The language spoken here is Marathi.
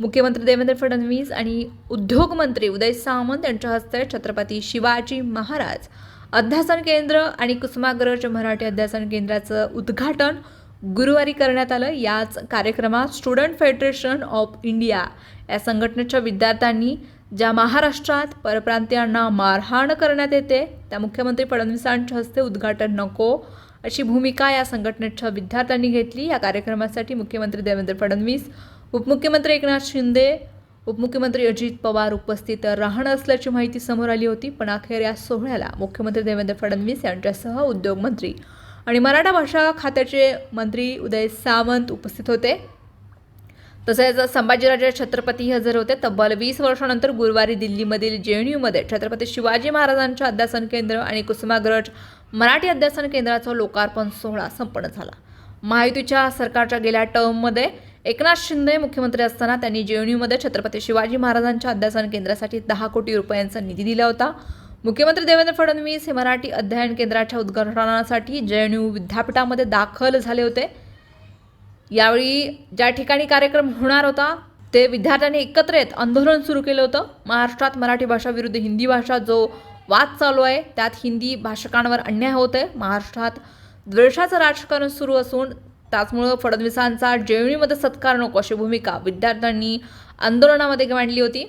मुख्यमंत्री देवेंद्र फडणवीस आणि उद्योगमंत्री उदय सामंत यांच्या हस्ते छत्रपती शिवाजी महाराज अध्यासन केंद्र आणि कुसुमाग्रज मराठी अध्यासन केंद्राचं उद्घाटन गुरुवारी करण्यात आलं. याच कार्यक्रमात स्टुडंट फेडरेशन ऑफ इंडिया या संघटनेच्या विद्यार्थ्यांनी ज्या महाराष्ट्रात परप्रांतीयांना मारहाण करण्यात येते त्या मुख्यमंत्री फडणवीसांच्या हस्ते उद्घाटन नको अशी भूमिका या संघटनेच्या विद्यार्थ्यांनी घेतली. या कार्यक्रमासाठी मुख्यमंत्री देवेंद्र फडणवीस उपमुख्यमंत्री एकनाथ शिंदे उपमुख्यमंत्री अजित पवार उपस्थित राहणार असल्याची माहिती समोर आली होती पण अखेर या सोहळ्याला मुख्यमंत्री देवेंद्र फडणवीस यांच्यासह उद्योगमंत्री आणि मराठा भाषा खात्याचे मंत्री उदय सावंत उपस्थित होते. तसेच संभाजीराजे छत्रपती हजर होते. तब्बल वीस वर्षानंतर गुरुवारी दिल्लीमधील जे एन यूमध्ये छत्रपती शिवाजी महाराजांच्या अध्यासन केंद्र आणि कुसुमाग्रज मराठी अध्यासन केंद्राचा लोकार्पण सोहळा संपन्न झाला. महायुतीच्या सरकारच्या गेल्या टर्ममध्ये एकनाथ शिंदे मुख्यमंत्री असताना त्यांनी जे एन यूमध्ये छत्रपती शिवाजी महाराजांच्या अध्यासन केंद्रासाठी दहा कोटी रुपयांचा निधी दिला होता. मुख्यमंत्री देवेंद्र फडणवीस हे मराठी अध्ययन केंद्राच्या उद्घाटनासाठी जे एन यू विद्यापीठामध्ये दाखल झाले होते. यावेळी ज्या ठिकाणी कार्यक्रम होणार होता ते विद्यार्थ्यांनी एकत्र येत आंदोलन सुरू केलं होतं. महाराष्ट्रात मराठी भाषा विरुद्ध हिंदी भाषा जो वाद चालू आहे त्यात हिंदी भाषकांवर अन्याय होत आहे. महाराष्ट्रात द्वेषाचं राजकारण सुरू असून त्याचमुळं फडणवीसांचा जेवणीमध्ये सत्कार नको अशी भूमिका विद्यार्थ्यांनी आंदोलनामध्ये मांडली होती.